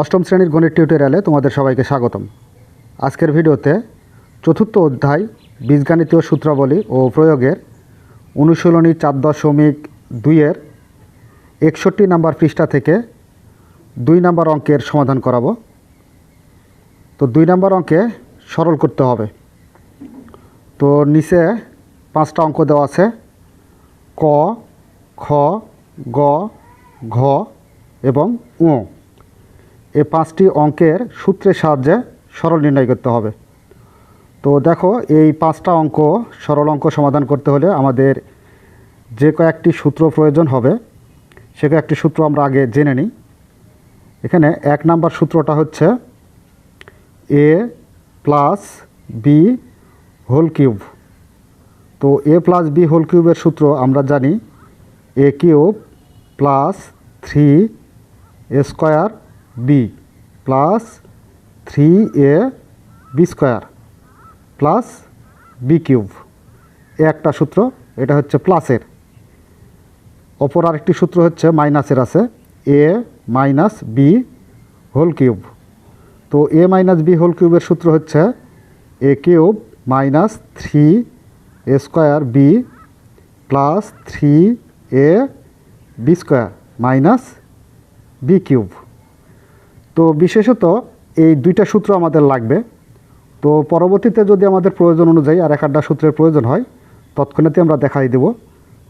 অষ্টম শ্রেণির গণিত টিউটোরিয়ালে তোমাদের সবাইকে স্বাগতম। আজকের ভিডিওতে চতুর্থ অধ্যায় বীজগাণিতীয় সূত্রাবলী ও প্রয়োগের অনুশীলনী চার দশমিক দুইয়ের একষট্টি নাম্বার পৃষ্ঠা থেকে দুই নাম্বার অঙ্কের সমাধান করাবো। তো দুই নাম্বার অঙ্কে সরল করতে হবে। তো নিচে পাঁচটা অঙ্ক দেওয়া আছে। ক, খ, গ, ঘ এবং উ এই পাঁচটি অঙ্কের সূত্রের সাহায্যে সরল নির্ণয় করতে হবে। তো দেখো, এই পাঁচটা অঙ্ক সরল অঙ্ক সমাধান করতে হলে আমাদের যে কয়েকটি সূত্র প্রয়োজন হবে, সে কয়েকটি সূত্র আমরা আগে জেনে নিই। এখানে এক নাম্বার সূত্রটা হচ্ছে A plus B whole cube. তো এ প্লাস বি হোল কিউবের সূত্র আমরা জানি A cube plus three A square B plus three A B square plus B cube একটা সূত্র, এটা হচ্ছে প্লাসের অপর আরেকটি সূত্র হচ্ছে মাইনাসের আছে। A minus B whole cube তো এ মাইনাস বি হোল কিউবের সূত্র হচ্ছে A cube minus three A square B plus three A B square minus B cube তো বিশেষত এই দুইটা সূত্র আমাদের লাগবে। তো পরবর্তীতে যদি আমাদের প্রয়োজন অনুযায়ী আর এক আধটা সূত্রের প্রয়োজন হয়, তৎক্ষণাৎই আমরা দেখাই দেব।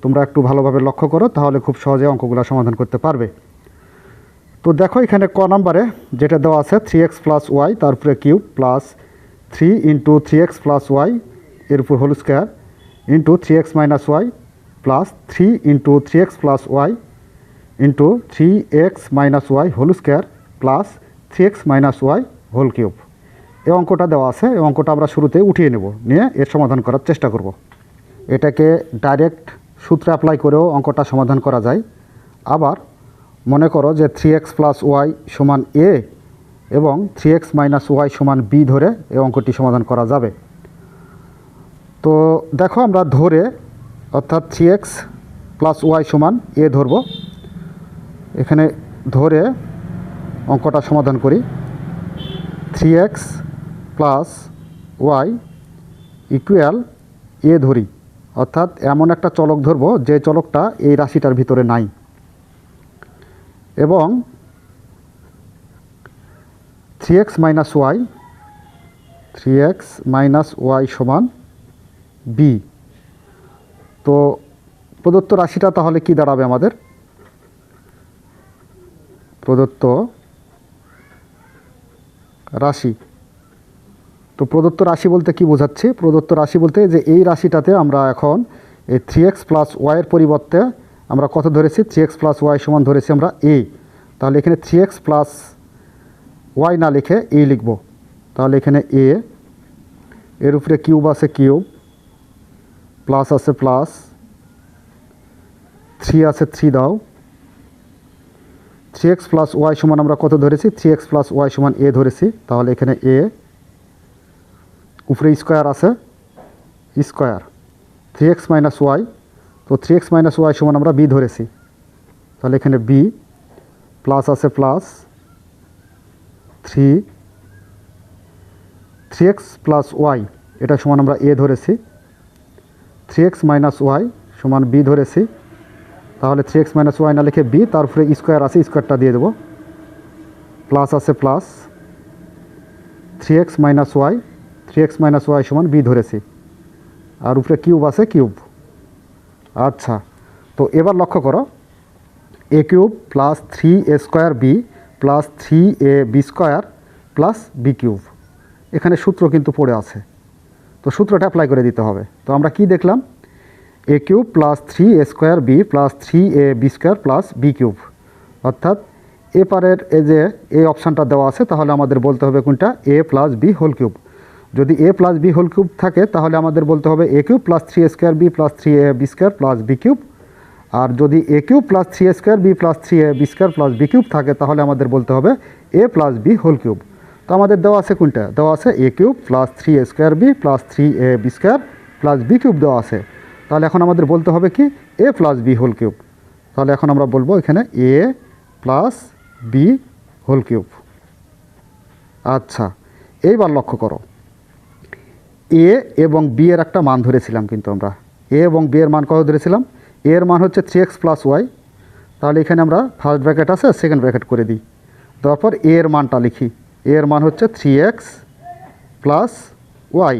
তোমরা একটু ভালোভাবে লক্ষ্য করো, তাহলে খুব সহজে অঙ্কগুলো সমাধান করতে পারবে। তো দেখো এখানে ক নাম্বারে যেটা দেওয়া আছে থ্রি এক্স প্লাস ওয়াই তারপরে cube plus three into three X plus Y এর উপর whole square into three X minus Y plus three into three X plus Y into three X minus Y whole square plus three X minus Y whole cube এই অঙ্কটা দেওয়া আছে, এই অঙ্কটা আমরা শুরুতে উঠিয়ে নেব, নিয়ে এর সমাধান করার চেষ্টা করব। এটাকে ডাইরেক্ট সূত্রে অ্যাপ্লাই করেও অঙ্কটা সমাধান করা যায়। আবার মনে করো যে থ্রি এক্স প্লাস ওয়াই সমান এ এবং থ্রি এক্স মাইনাস ওয়াই সমান বি ধরে এই অঙ্কটি সমাধান করা যাবে। তো দেখো আমরা ধরে অর্থাৎ থ্রি এক্স প্লাস ওয়াই সমান এ ধরব। এখানে ধরে অঙ্কটা সমাধান করি। Three X plus Y equal A ধরি। অর্থাৎ এমন একটা চলক ধরব, যে চলকটা এই রাশিটার ভিতরে নাই। এবং three X minus Y three X minus Y সমান বি তো প্রদত্ত রাশিটা তাহলে কি দাঁড়াবে আমাদের? প্রদত্ত রাশি। তো প্রদত্ত রাশি বলতে কি বোঝাচ্ছি? প্রদত্ত রাশি বলতে যে এই রাশিটাতে আমরা এখন এই থ্রি এক্স প্লাস ওয়াইয়ের পরিবর্তে আমরা কত ধরেছি? থ্রি এক্স প্লাস ওয়াই সমান ধরেছি আমরা এ তাহলে এখানে থ্রি এক্স প্লাস ওয়াই না লিখে এ লিখব। তাহলে এখানে এ এর উপরে কিউব আছে কিউব প্লাস আছে প্লাস থ্রি আছে থ্রি দাও। থ্রি এক্স প্লাস ওয়াই সমান আমরা কত ধরেছি? থ্রি এক্স প্লাস ওয়াই সমান এ ধরেছি। তাহলে এখানে এ উপরে স্কোয়ার আছে। Square three X minus Y তো থ্রি এক্স মাইনাস ওয়াই সমান আমরা বি ধরেছি। তাহলে এখানে বি প্লাস আছে plus three three X plus Y এটা সমান আমরা এ ধরেছি। থ্রি এক্স মাইনাস ওয়াই সমান বি ধরেছি। তাহলে থ্রি এক্স মাইনাস ওয়াই না লিখে বি তারপরে স্কোয়ার আছে স্কোয়ারটা দিয়ে দেবো। প্লাস আছে plus three X minus Y three X minus Y সমান বি ধরেছি। আর উপরে কিউব আছে কিউব আচ্ছা তো এবার লক্ষ্য করো। A cube plus three A square B plus three A B square plus B cube এখানে সূত্র কিন্তু পড়ে আছে। তো সূত্রটা অ্যাপ্লাই করে দিতে হবে। তো আমরা কি দেখলাম? A cube plus three A square B plus three A B square plus B cube অর্থাৎ এ পারের এ যে এই অপশানটা দেওয়া আছে, তাহলে আমাদের বলতে হবে কোনটা? A plus B whole cube যদি A plus B whole cube থাকে, তাহলে আমাদের বলতে হবে A cube plus three square B plus three A B square plus B cube আর যদি A cube plus three square B plus three A B square plus B cube থাকে, তাহলে আমাদের বলতে হবে A plus B whole cube তো আমাদের দেওয়া আছে কোনটা? দেওয়া আছে A cube plus three square B plus three A B square plus B cube দেওয়া আছে। তাহলে এখন আমাদের বলতে হবে কি? A plus B whole cube তাহলে এখন আমরা বলব এখানে A plus B whole cube আচ্ছা এইবার লক্ষ্য করো। এ এবং বি এর একটা মান ধরেছিলাম কিন্তু আমরা। এ এবং বি এর মান কত ধরেছিলাম? এ এর মান হচ্ছে থ্রি এক্স প্লাস ওয়াই তাহলে এখানে আমরা ফার্স্ট ব্র্যাকেট আছে সেকেন্ড ব্র্যাকেট করে দিই। তারপর এ এর মানটা লিখি। এ এর মান হচ্ছে থ্রি এক্স প্লাস ওয়াই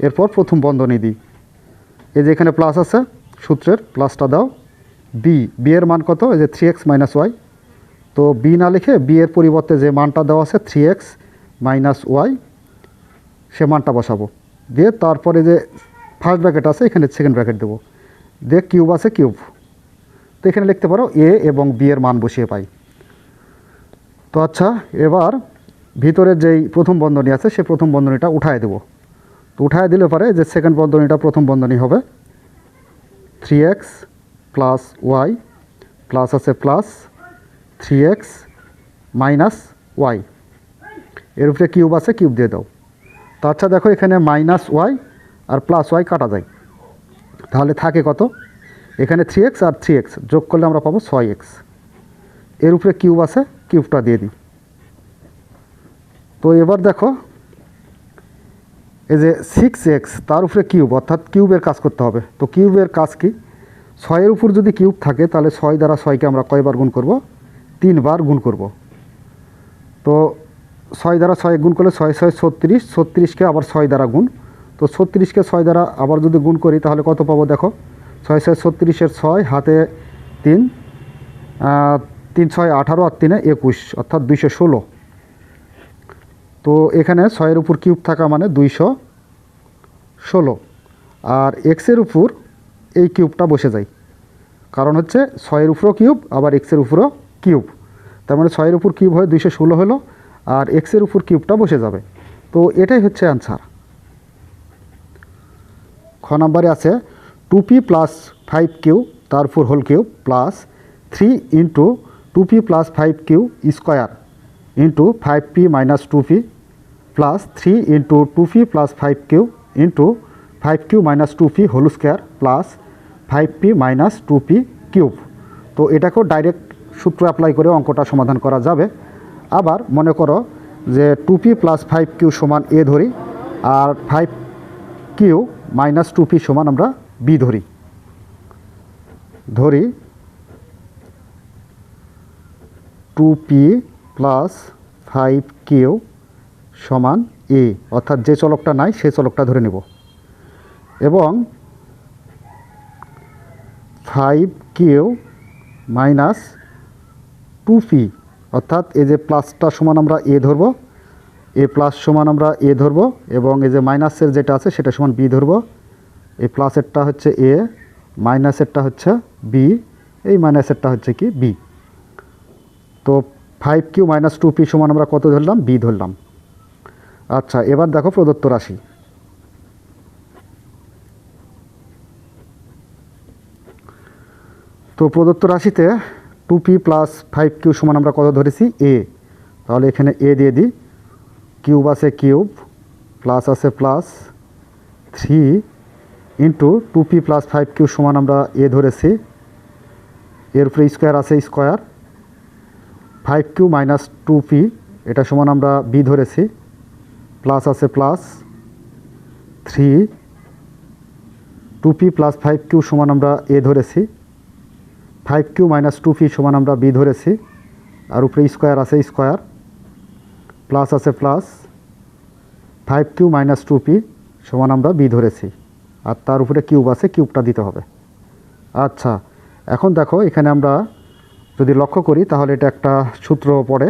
এরপর প্রথম বন্ধনী দিই। এই যে এখানে প্লাস আছে, সূত্রের প্লাসটা দাও। বি বি এর মান কত? এই যে থ্রি এক্স মাইনাস ওয়াই তো বি না লিখে বি এর পরিবর্তে যে মানটা দেওয়া আছে থ্রি এক্স মাইনাস ওয়াই সে মানটা বসাবো। দিয়ে তারপরে যে ফার্স্ট ব্র্যাকেট আছে, এখানে সেকেন্ড ব্র্যাকেট দেবো। দিয়ে কিউব আছে কিউব তো এখানে লিখতে পারো এ এবং বি এর মান বসিয়ে পাই। তো আচ্ছা এবার ভিতরে যেই প্রথম বন্ধনী আছে, সে প্রথম বন্ধনীটা উঠায় দেবো। তো উঠায় দিলে পারে যে সেকেন্ড বন্ধনীটা প্রথম বন্ধনী হবে। Three X plus Y plus আছে plus three X minus Y এর উপরে কিউব আছে কিউব দিয়ে দাও। তো আচ্ছা দেখো এখানে মাইনাস ওয়াই আর প্লাস ওয়াই কাটা যায়। তাহলে থাকে কত? এখানে থ্রি এক্স আর থ্রি এক্স যোগ করলে আমরা পাবো ছয় এক্সের উপরে কিউব আছে কিউবটা দিয়ে দিই। তো এবার দেখো এই যে সিক্স এক্স তার উপরে কিউব অর্থাৎ কিউবের কাজ করতে হবে। তো কিউবের কাজ কি? ছয়ের উপর যদি কিউব থাকে, তাহলে ছয় দ্বারা ছয়কে আমরা কয়বার গুণ করব? তিনবার গুণ করব। তো ছয় দ্বারা ছয় গুণ করলে ছয় ছয়, ছত্রিশ, ছত্রিশকে আবার ছয় দ্বারা গুণ। তো ছত্রিশকে ছয় দ্বারা আবার যদি গুণ করি, তাহলে কত পাবো দেখো? ছয় ছয়, ছত্রিশের ছয়, হাতে তিন তিন, ছয়, আঠারো আর তিনে একুশ, অর্থাৎ দুইশো ষোলো। তো এখানে ছয়ের উপর কিউব থাকা মানে দুইশো ষোলো। আর এক্সের উপর এই কিউবটা বসে যায়। কারণ হচ্ছে ছয়ের উপরও কিউব, আবার এক্সের উপরও কিউব। তার মানে ছয়ের উপর কিউব হয় দুইশো ষোলো হলো, আর এক্সের উপর কিউবটা বসে যাবে। তো এটাই হচ্ছে অ্যান্সার। খ নাম্বারে আছে two P plus five Q তার উপর whole cube, plus three into two P plus five Q square into five P minus two P plus three into two P plus five Q into five Q minus two P whole square plus five P minus two P cube তো এটাকেও direct সূত্র apply করে অঙ্কটা সমাধান করা যাবে। আবার মনে করো যে two P plus five Q সমান এ ধরি আর five Q minus two P সমান আমরা বি ধরি। ধরি two P plus five Q সমান এ, অর্থাৎ যে চলকটা নাই সেই চলকটা ধরে নেব। এবং five Q minus two P অর্থাৎ এই যে প্লাসটা সমান আমরা এ ধরব এ প্লাস সমান আমরা এ ধরব, এবং এই যে মাইনাসের যেটা আছে, সেটা সমান বি ধরব। এই প্লাসেরটা হচ্ছে এ মাইনাসেরটা হচ্ছে বি এই মাইনাসেরটা হচ্ছে কি? বি তো five Q minus two P সমান আমরা কত ধরলাম? বি ধরলাম। আচ্ছা এবার দেখো প্রদত্ত রাশি। তো প্রদত্ত রাশিতে two P plus five Q সমান আমরা কত ধরেছি? এ তাহলে এখানে এ দিয়ে দিই। কিউব আছে কিউব প্লাস আছে plus three into two P plus five Q সমান আমরা এ ধরেছি। এর উপরে স্কোয়ার আছে square five Q minus two P এটা সমান আমরা বি ধরেছি। প্লাস আছে plus three, two P plus five Q সমান আমরা এ ধরেছি। Five Q minus two P সমান আমরা বি ধরেছি। আর উপরে স্কোয়ার আছে স্কোয়ার। প্লাস আছে plus. Five Q minus two P সমান আমরা বি ধরেছি। আর তার উপরে কিউব আছে, কিউবটা দিতে হবে। আচ্ছা এখন দেখো এখানে আমরা যদি লক্ষ্য করি তাহলে এটা একটা সূত্র পড়ে।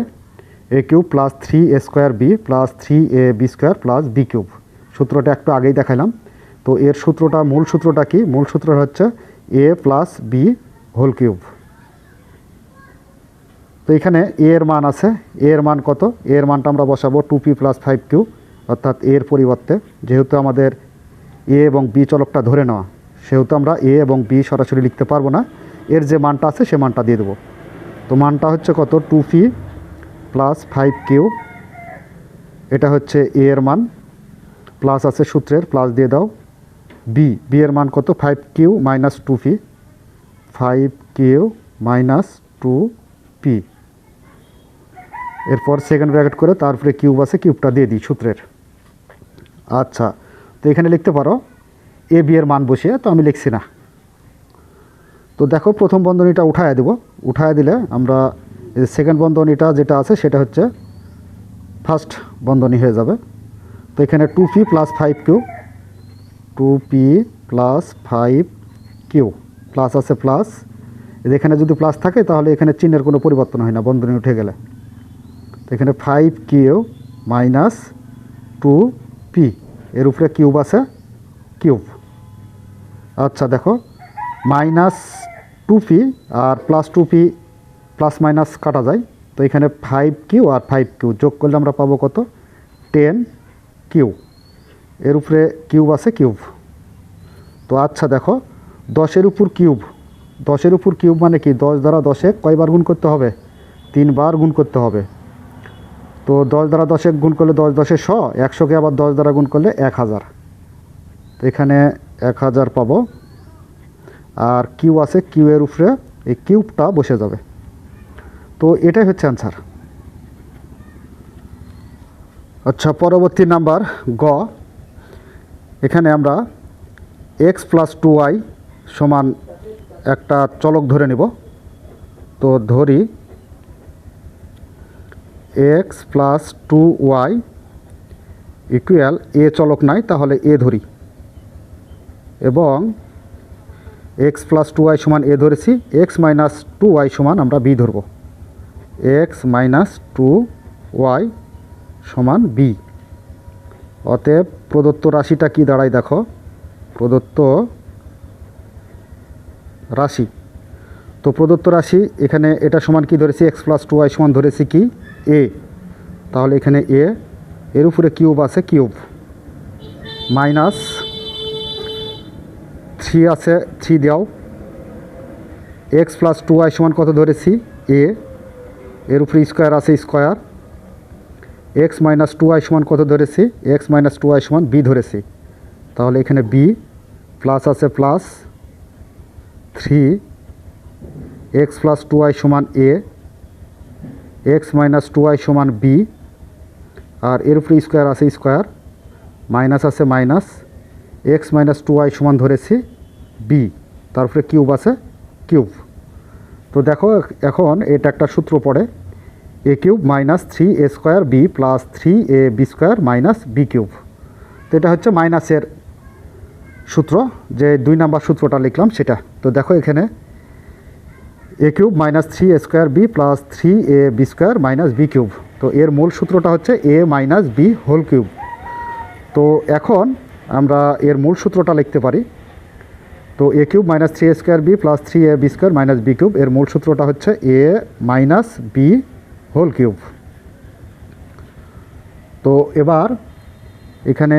A cube plus three A square B plus three A B square plus B cube সূত্রটা একটু আগেই দেখালাম তো এর সূত্রটা, মূল সূত্রটা কি? মূল সূত্র হচ্ছে A plus B whole cube তো এখানে এ এর মান আছে। এ এর মান কত? এ এর মানটা আমরা বসাবো two P plus five Q অর্থাৎ এর পরিবর্তে। যেহেতু আমাদের এ এবং বি চলকটা ধরে নেওয়া, সেহেতু আমরা এ এবং বি সরাসরি লিখতে পারব না। এর যে মানটা আছে সে মানটা দিয়ে দেবো। তো মানটা হচ্ছে কত? Two P plus five Q এটা হচ্ছে এ এর মান। প্লাস আছে সূত্রের, প্লাস দিয়ে দাও। বি বি এর মান কত? Five Q minus two P. Five Q minus two P. এরপর সেকেন্ড ব্র্যাকেট করে তারপরে কিউব আছে, কিউবটা দিয়ে দিই সূত্রের। আচ্ছা তো এখানে লিখতে পারো, এ, বি এর মান বসিয়ে, তো আমি লিখছি না। তো দেখো, প্রথম বন্ধনীটা উঠায় দেব। উঠায় দিলে আমরা সেকেন্ড বন্ধনীটা যেটা আছে, সেটা হচ্ছে ফার্স্ট বন্ধনী হয়ে যাবে। তো এখানে two P plus five Q two P plus five Q plus আছে প্লাস এখানে যদি প্লাস থাকে, তাহলে এখানে চিহ্নের কোনো পরিবর্তন হয় না, বন্ধনী উঠে গেলে। তো এখানে five Q minus two P এর উপরে কিউব আছে কিউব আচ্ছা দেখো minus two P R plus two P plus minus কাটা যায়। তো এখানে ফাইভ কিউ আর ফাইভ কিউ যোগ করলে আমরা পাবো কত? Ten Q. এর উপরে কিউব আছে কিউব। তো আচ্ছা দেখো, দশের উপর কিউব। দশের উপর কিউব মানে কি? দশ দ্বারা দশে কয়বার গুণ করতে হবে? তিনবার গুণ করতে হবে। তো দশ দ্বারা দশে গুণ করলে দশ দশে শ, একশোকে আবার দশ দ্বারা গুণ করলে এক হাজার। তো এখানে এক হাজার পাবো। আর কিউ আছে কিউ এর উপরে, এই কিউবটা বসে যাবে। তো এটাই হচ্ছে অ্যান্সার আচ্ছা পরবর্তী নাম্বার গ। এখানে আমরা এক্স প্লাস টু ওয়াই সমান একটা চলক ধরে নিব। তো ধরি X plus two Y equal A চলক নাই, তাহলে এ ধরি। এবং এক্স প্লাস টু ওয়াই সমান এ ধরেছি এক্স মাইনাস টু ওয়াই সমান আমরা বি ধরব। এক্স মাইনাস টু ওয়াই সমান বি। অতএব প্রদত্ত রাশিটা কি? দাঁড়ায় দেখো। প্রদত্ত রাশি। তো প্রদত্ত রাশি, এখানে এটা সমান কি ধরেছি? এক্স প্লাস টু ওয়াই সমান ধরেছি কি? এ। তাহলে এখানে এ, এর উপরে কিউব আছে, কিউব। মাইনাস থ্রি আছে, থ্রি দাও এক্স প্লাস টু ওয়াই সমান কত ধরেছি? এ। এর উপরে স্কোয়ার আছে square X minus two Y সমান কত ধরেছি? এক্স মাইনাস টু ওয়াই সমান বি ধরেছি। তাহলে এখানে বি প্লাস আছে plus three X plus two Y সমান A X minus two Y সমান বি আর এর উপরে স্কোয়ার আছে স্কোয়ার মাইনাস আছে minus X minus two Y সমান ধরেছি বি তারপরে কিউব আছে কিউব তো দেখো, এখন এটা একটা সূত্র পড়ে। A cube minus three A square B plus three A B square minus B cube তো এটা হচ্ছে মাইনাসের সূত্র, যে দুই নাম্বার সূত্রটা লিখলাম সেটা। তো দেখো এখানে A cube minus three A square B plus three A B square minus B cube তো এর মূল সূত্রটা হচ্ছে A minus B whole cube তো এখন আমরা এর মূল সূত্রটা লিখতে পারি। তো A cube minus three A square B plus three A B square minus B cube এর মূল সূত্রটা হচ্ছে A minus B whole cube. তো এবার এখানে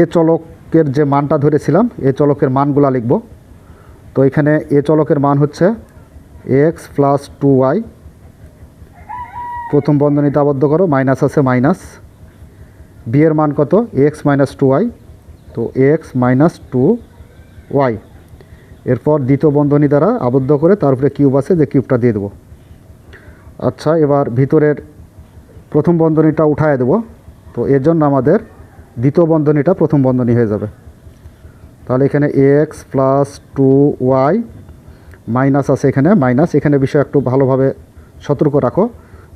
এ চলকের যে মানটা ধরেছিলাম, এ চলকের মানগুলা লিখব। তো এখানে এ চলকের মান হচ্ছে এক্স প্লাস টু ওয়াই। প্রথম বন্ধনীতে আবদ্ধ করো, মাইনাস আছে মাইনাস। বি এর মান কত? X minus two Y. তো এক্স মাইনাস টু ওয়াই। এরপর দ্বিতীয় বন্ধনী দ্বারা আবদ্ধ করে তারপরে কিউব আছে, যে কিউবটা দিয়ে দেবো। আচ্ছা এবার ভিতরের প্রথম বন্ধনীটা উঠায় দেব। তো এর জন্য আমাদের দ্বিতীয় বন্ধনীটা প্রথম বন্ধনী হয়ে যাবে। তাহলে এখানে X plus two Y minus আছে এখানে মাইনাস এখানে বিষয় একটু ভালোভাবে সতর্ক রাখো।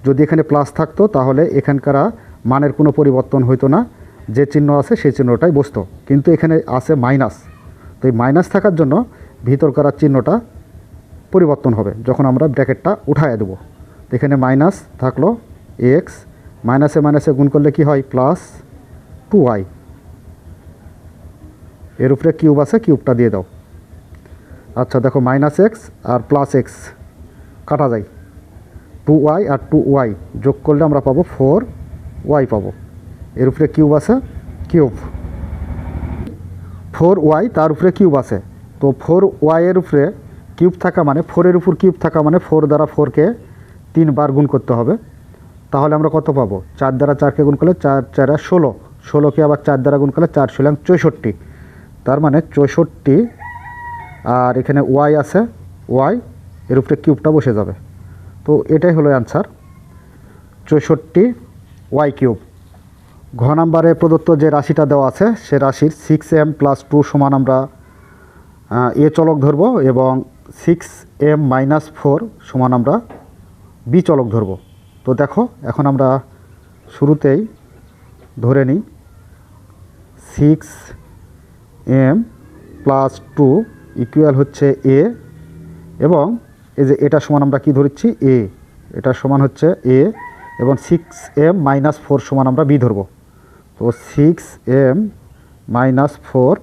যদি এখানে প্লাস থাকতো, তাহলে এখানকার মানের কোনো পরিবর্তন হইতো না। যে চিহ্ন আছে, সেই চিহ্নটাই বসতো। কিন্তু এখানে আছে মাইনাস তো এই মাইনাস থাকার জন্য ভিতর করার চিহ্নটা পরিবর্তন হবে, যখন আমরা ব্র্যাকেটটা উঠায় দেবো। এখানে মাইনাস থাকল এক্স মাইনাসে মাইনাসে গুণ করলে কি হয়? প্লাস টু ওয়াই এর উপরে কিউব আছে কিউবটা দিয়ে দাও। আচ্ছা দেখো মাইনাস এক্স আর প্লাস এক্স কাটা যায়। টু ওয়াই আর টু ওয়াই যোগ করলে আমরা পাবো ফোর ওয়াই পাবো। এর উপরে কিউব আছে কিউব ফোর ওয়াই তার উপরে কিউব আছে। তো ফোর ওয়াইয়ের উপরে কিউব থাকা মানে ফোরের উপর কিউব থাকা মানে ফোর দ্বারা ফোরকে তিনবার গুণ করতে হবে, তাহলে আমরা কত পাবো? চার দ্বারা চারকে গুণ করলে চার, চারা, ষোলো। ষোলোকে আবার চার দ্বারা গুণ করলে চার, ষোলো, চৌষট্টি। তার মানে চৌষট্টি, আর এখানে ওয়াই আছে, ওয়াই, এর উপরে কিউবটা বসে যাবে। তো এটাই হলো অ্যান্সার। চৌষট্টি, ওয়াই কিউব। ঘ নাম্বারে প্রদত্ত যে রাশিটা দেওয়া আছে, সে রাশির সিক্স এম প্লাস টু সমান আমরা এ চলক ধরব এবং সিক্স এম মাইনাস ফোর সমান আমরা বি চলক ধরব। তো দেখো, এখন আমরা শুরুতেই ধরে নিই। Six M plus two equal হচ্ছে এ এবং এই যে এটা সমান আমরা কি ধরেছি? এ এটা সমান হচ্ছে এ এবং সিক্স এম মাইনাস ফোর সমান আমরা বি ধরব। তো সিক্স এম মাইনাস ফোর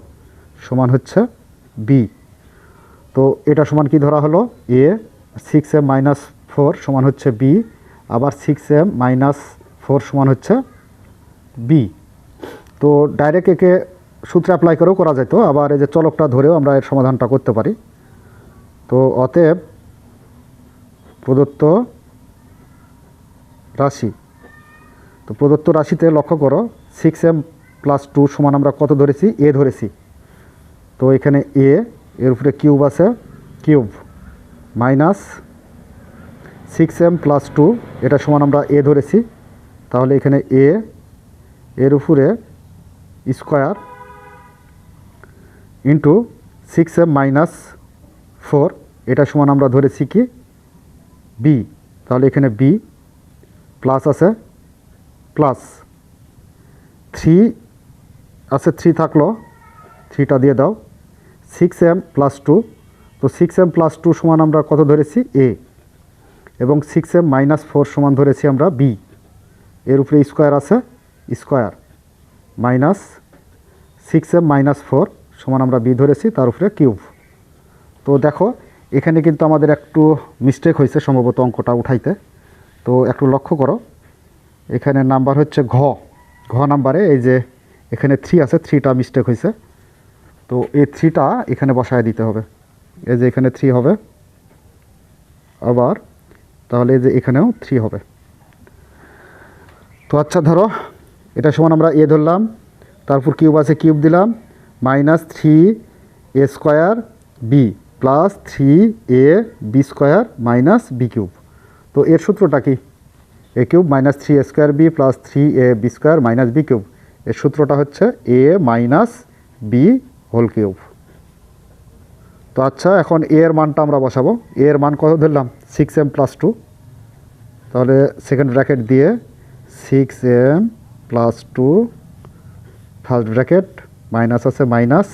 সমান হচ্ছে বি তো এটা সমান কি ধরা হলো? A six M minus four সমান হচ্ছে বি, আবার সিক্স এম মাইনাস ফোর সমান হচ্ছে বি তো ডাইরেক্ট একে সূত্রে অ্যাপ্লাই করেও করা যেত, আবার এই যে চলকটা ধরেও আমরা এর সমাধানটা করতে পারি। তো অতএব প্রদত্ত রাশি, তো প্রদত্ত রাশিতে লক্ষ্য করো সিক্স এম প্লাস টু সমান আমরা কত ধরেছি? এ ধরেছি। তো এখানে এ এর উপরে কিউব আছে cube minus six M plus two এটা সমান আমরা এ ধরেছি। তাহলে এখানে এ এর উপরে square into six M minus four এটা সমান আমরা ধরেছি কি? বি তাহলে এখানে বি প্লাস আছে প্লাস থ্রি আছে থ্রি থাকল থ্রিটা দিয়ে দাও। সিক্স এম প্লাস টু তো সিক্স এম প্লাস টু সমান আমরা কত ধরেছি? এ এবং সিক্স এম মাইনাস ফোর সমান ধরেছি আমরা বি এর উপরে স্কোয়ার আছে square minus six M minus four সমান আমরা বি ধরেছি, তার উপরে কিউব তো দেখো, এখানে কিন্তু আমাদের একটু মিস্টেক হয়েছে সম্ভবত অঙ্কটা উঠাইতে। তো একটু লক্ষ্য করো, এখানে নাম্বার হচ্ছে ঘ। ঘ নাম্বারে এই যে এখানে থ্রি আছে থ্রিটা মিস্টেক হয়েছে। তো এই থ্রিটা এখানে বসায় দিতে হবে। এই যে এখানে থ্রি হবে, আবার তাহলে যে এখানেও থ্রি হবে। তো আচ্ছা ধরো, এটা সমান আমরা এ ধরলাম, তারপর কিউব আছে কিউব দিলাম minus three A square B plus three A B square minus B cube তো এর সূত্রটা কি? A cube minus three A square B plus three A B square minus B cube এর সূত্রটা হচ্ছে A minus B whole cube তো আচ্ছা এখন এ এর মানটা আমরা বসাবো। এ এর মান কত ধরলাম? সিক্স এম প্লাস টু তাহলে সেকেন্ড ব্র্যাকেট দিয়ে six M plus two first bracket minus আছে মাইনাস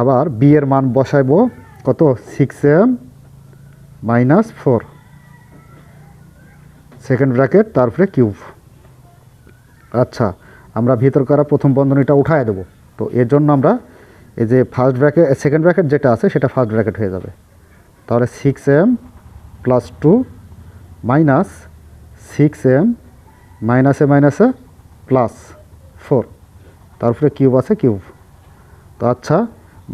আবার বি এর মান বসাইবো, কত? Six M minus four second bracket তারপরে কিউব আচ্ছা আমরা ভিতর করা প্রথম বন্ধনীটা উঠায় দেবো। তো এর জন্য আমরা এই যে ফার্স্ট ব্র্যাকেট সেকেন্ড ব্র্যাকেট যেটা আছে, সেটা ফার্স্ট ব্র্যাকেট হয়ে যাবে। তাহলে six M plus two minus six M মাইনাসে মাইনাসে প্লাস ফোর তারপরে কিউব আছে কিউব তো আচ্ছা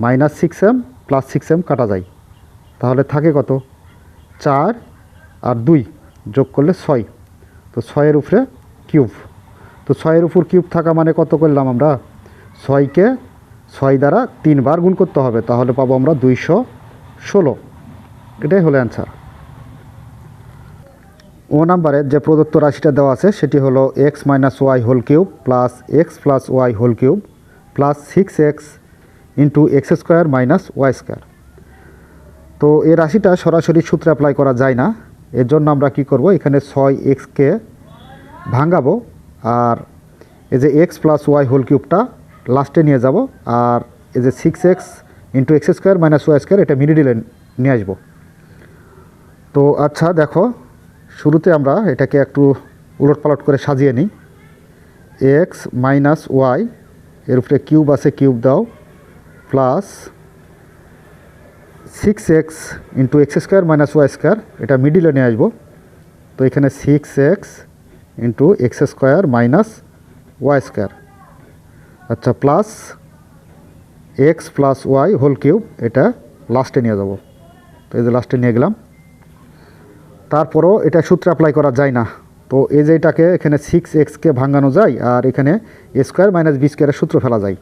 minus six M plus six M কাটা যায়। তাহলে থাকে কত? চার আর দুই যোগ করলে ছয়। তো ছয়ের উপরে কিউব তো ছয়ের উপর কিউব থাকা মানে কত করলাম আমরা? ছয়কে ছয় দ্বারা তিনবার গুণ করতে হবে। তাহলে পাবো আমরা দুইশো ষোলো। এটাই হলো অ্যান্সার ও নাম্বারে যে প্রদত্ত রাশিটা দেওয়া আছে, সেটি হলো X minus Y whole cube plus X plus Y whole cube plus six X into X square minus Y square তো এই রাশিটা সরাসরি সূত্রে অ্যাপ্লাই করা যায় না। এর জন্য আমরা কি করব? এখানে ছয় এক্সকে ভাঙাবো আর এই যে এক্স প্লাস ওয়াই হোল কিউবটা লাস্টে নিয়ে যাব আর এই যে six X into X square minus Y square এটা মিডিলে নিয়ে আসব। তো আচ্ছা দেখো শুরুতে আমরা এটাকে একটু উলট পালট করে সাজিয়ে নিই। এক্স মাইনাস ওয়াই এর উপরে কিউব আছে কিউব দাও plus six X into X square minus Y square এটা মিডিলে নিয়ে আসব। তো এখানে six X into X square minus Y square আচ্ছা plus X plus Y whole cube এটা লাস্টে নিয়ে যাব। তো এই যে লাস্টে নিয়ে গেলাম। তারপরও এটা সূত্রে অ্যাপ্লাই করা যায় না। তো এই যে এটাকে এখানে সিক্স এক্সকে ভাঙানো যায় আর এখানে স্কোয়ার মাইনাস বি স্কোয়ারের সূত্র ফেলা যায়।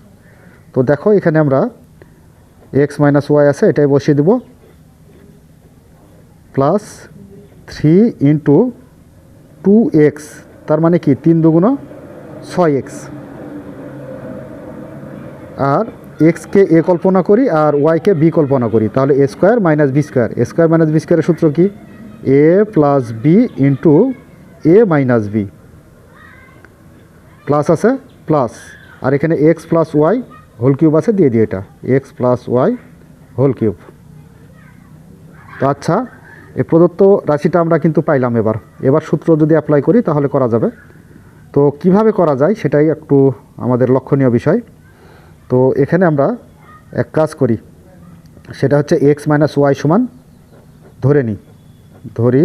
তো দেখো এখানে আমরা এক্স মাইনাস ওয়াই আছে, এটাই বসিয়ে দেব। Plus three into two X তার মানে কি? তিন দুগুণ ছয় এক্স আর এক্সকে এ কল্পনা করি আর ওয়াইকে বি কল্পনা করি, তাহলে A square minus B square square minus B স্কোয়ারের সূত্র কি? A plus B into A minus B plus আছে প্লাস আর এখানে X plus Y whole cube আছে, দিয়ে দিই এটা। X plus Y whole cube তো আচ্ছা এই প্রদত্ত রাশিটা আমরা কিন্তু পাইলাম এবার। এবার সূত্র যদি অ্যাপ্লাই করি, তাহলে করা যাবে। তো কীভাবে করা যায়, সেটাই একটু আমাদের লক্ষণীয় বিষয়। তো এখানে আমরা এক কাজ করি। সেটা হচ্ছে এক্স মাইনাস ওয়াই সমান ধরে নিই। ধরি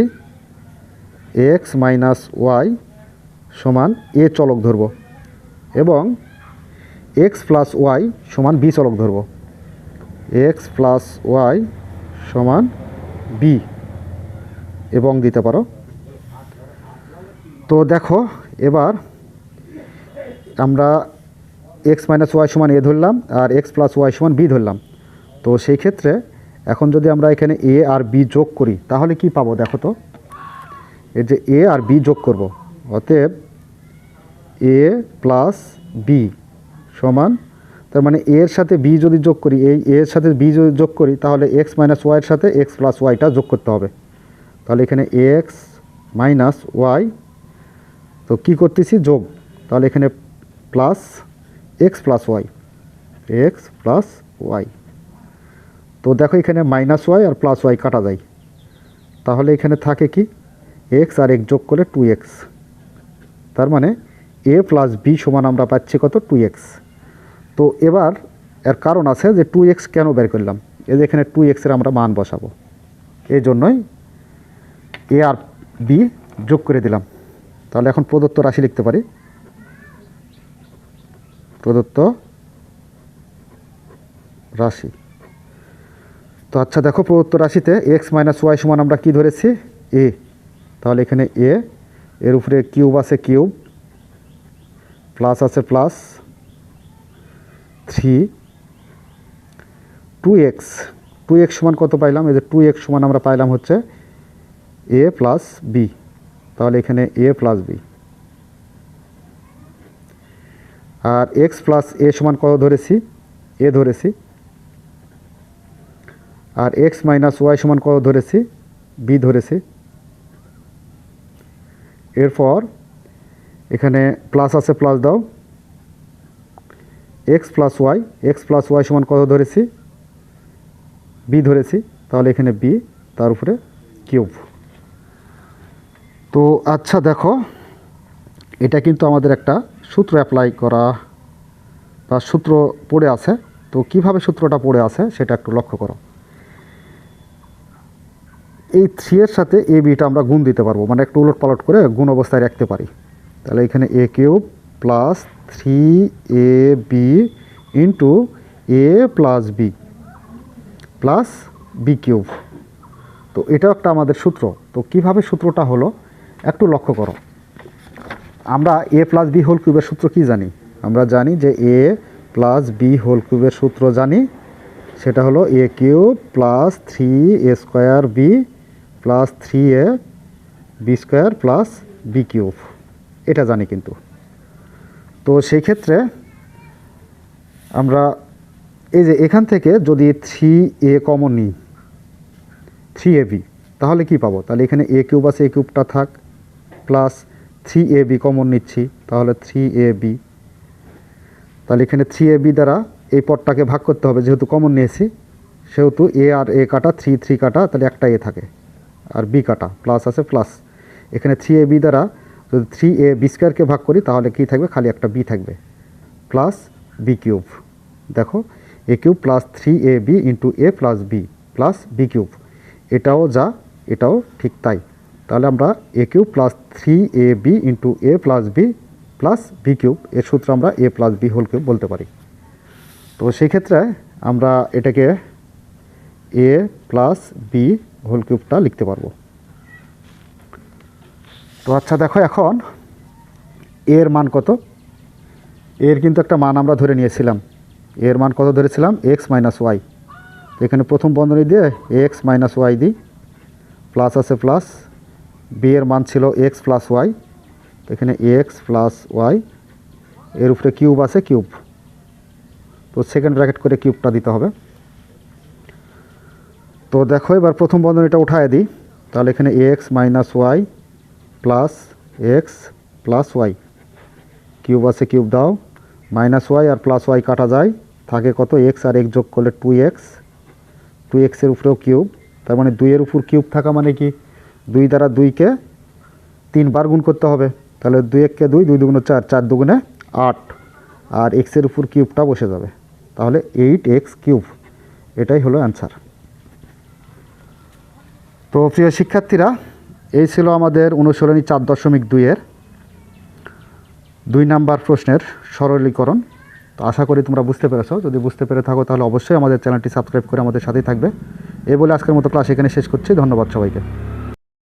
এক্স মাইনাস ওয়াই সমান এ চলক ধরব এবং এক্স প্লাস ওয়াই সমান বি চলক ধরব। এক্স প্লাস ওয়াই সমান বি এবং দিতে পারো। তো দেখো, এবার আমরা এক্স মাইনাস ওয়াই সমান এ ধরলাম আর এক্স প্লাস ওয়াই সমান বি ধরলাম। তো সেই ক্ষেত্রে এখন যদি আমরা এখানে এ আর বি যোগ করি, তাহলে কি পাবো দেখো তো? এই যে এ আর বি যোগ করব, অতএব এ প্লাস বি সমান, তার মানে এর সাথে বি যদি যোগ করি, এই এর সাথে বি যদি যোগ করি, তাহলে এক্স মাইনাস ওয়াইয়ের সাথে এক্স প্লাস ওয়াইটা যোগ করতে হবে। তাহলে এখানে এক্স মাইনাস ওয়াই তো কী করতেছি? যোগ। তাহলে এখানে plus X plus Y X plus Y তো দেখো এখানে মাইনাস ওয়াই আর প্লাস ওয়াই কাটা যায়। তাহলে এখানে থাকে কি? এক্স আর এক্স যোগ করলে টু এক্স তার মানে এ প্লাস বি সমান আমরা পাচ্ছি কত? টু এক্স তো এবার এর কারণ আছে যে টু এক্স কেন বের করলাম? এই যে এখানে টু এক্সের আমরা মান বসাবো। এই জন্যই এ আর বি যোগ করে দিলাম। তাহলে এখন প্রদত্ত রাশি লিখতে পারি। প্রদত্ত রাশি। তো আচ্ছা দেখো প্রদত্ত রাশিতে এক্স মাইনাস ওয়াই সমান আমরা কি ধরেছি? এ তাহলে এখানে এ এর উপরে কিউব আছে কিউব প্লাস আছে plus three two X two X সমান কত পাইলাম? এই যে টু এক্স সমান আমরা পাইলাম হচ্ছে এ প্লাস বি তাহলে এখানে এ প্লাস বি আর এক্স প্লাস এ সমান কত ধরেছি? এ ধরেছি। আর এক্স মাইনাস ওয়াই সমান কত ধরেছি? বি ধরেছি। এরপর এখানে প্লাস আছে প্লাস দাও। X plus Y X plus Y সমান কত ধরেছি? বি ধরেছি। তাহলে এখানে বি তার উপরে কিউব তো আচ্ছা দেখো, এটা কিন্তু আমাদের একটা সূত্র অ্যাপ্লাই করা, বা সূত্র পড়ে আছে। তো কীভাবে সূত্রটা পড়ে আছে সেটা একটু লক্ষ্য করো। এই থ্রি এর সাথে এ বিটা আমরা গুণ দিতে পারব। মানে একটু উলট পালট করে গুণ অবস্থায় রাখতে পারি। তাহলে এখানে A cube plus three A B into A plus B plus B cube. তো এটাও একটা আমাদের সূত্র। তো কীভাবে সূত্রটা হলো একটু লক্ষ্য করো। আমরা এ প্লাস বি হোল কিউবের সূত্র কি জানি? আমরা জানি যে এ প্লাস বি হোল কিউবের সূত্র জানি। সেটা হলো A cube plus three A square B plus three A B square plus B cube এটা জানি কিন্তু। তো সেই ক্ষেত্রে আমরা এই যে এখান থেকে যদি থ্রি এ কমন নিই থ্রি এ বি তাহলে কি পাবো? তাহলে এখানে এ কিউব আছে এ কিউবটা থাক plus three A B common নিচ্ছি, তাহলে থ্রি এ বি তাহলে এখানে থ্রি এ বি দ্বারা এই পদটাকে ভাগ করতে হবে, যেহেতু কমন নিয়েছি, সেহেতু এ আর এ কাটা থ্রি থ্রি কাটা, তাহলে একটা এ থাকে। আর বি কাটা প্লাস আছে প্লাস এখানে থ্রি এ বি দ্বারা যদি থ্রি এ বি স্কোয়ারকে ভাগ করি, তাহলে কি থাকবে? খালি একটা বি থাকবে। প্লাস বি কিউব দেখো A cube plus three A B into A plus B plus B cube এটাও যা, এটাও ঠিক তাই। তাহলে আমরা A cube plus three A B into A plus B plus B cube এর সূত্র আমরা A plus B whole cube বলতে পারি। তো সেই ক্ষেত্রে আমরা এটাকে এ প্লাস বি হোল কিউবটা লিখতে পারব। তো আচ্ছা দেখো এখন এর মান কত? এর কিন্তু একটা মান আমরা ধরে নিয়েছিলাম। এর মান কত ধরেছিলাম? এক্স মাইনাস ওয়াই এখানে প্রথম বন্ধনী দিয়ে এক্স মাইনাস ওয়াই দিই। প্লাস আছে প্লাস বি এর মান ছিল এক্স প্লাস ওয়াই এখানে এক্স প্লাস ওয়াই এর উপরে কিউব আছে কিউব। তো সেকেন্ড ব্র্যাকেট করে কিউবটা দিতে হবে। তো দেখো, এবার প্রথম বন্ধনীটা উঠায় দিই। তাহলে এখানে X minus Y plus X plus Y cube আছে কিউব দাও। মাইনাস ওয়াই আর প্লাস ওয়াই কাটা যায়। থাকে কত? এক্স আর এক্স যোগ করলে টু এক্স টু এক্সের উপরেও কিউব তার মানে দুইয়ের উপর কিউব থাকা মানে কি? দুই দ্বারা দুইকে তিনবার গুণ করতে হবে। তাহলে দুই এককে দুই দুই দুগুণে চার চার দুগুণে আট। আর এক্সের উপর কিউবটা বসে যাবে। তাহলে এইট এক্স কিউব এটাই হলো অ্যান্সার তো প্রিয় শিক্ষার্থীরা, এই ছিল আমাদের অনুশীলনী চার দশমিক দুইয়ের দুই নাম্বার প্রশ্নের সরলীকরণ। তো আশা করি তোমরা বুঝতে পেরেছ। যদি বুঝতে পেরে থাকো, তাহলে অবশ্যই আমাদের চ্যানেলটি সাবস্ক্রাইব করে আমাদের সাথেই থাকবে। এ বলে আজকের মতো ক্লাস এখানে শেষ করছি। ধন্যবাদ সবাইকে।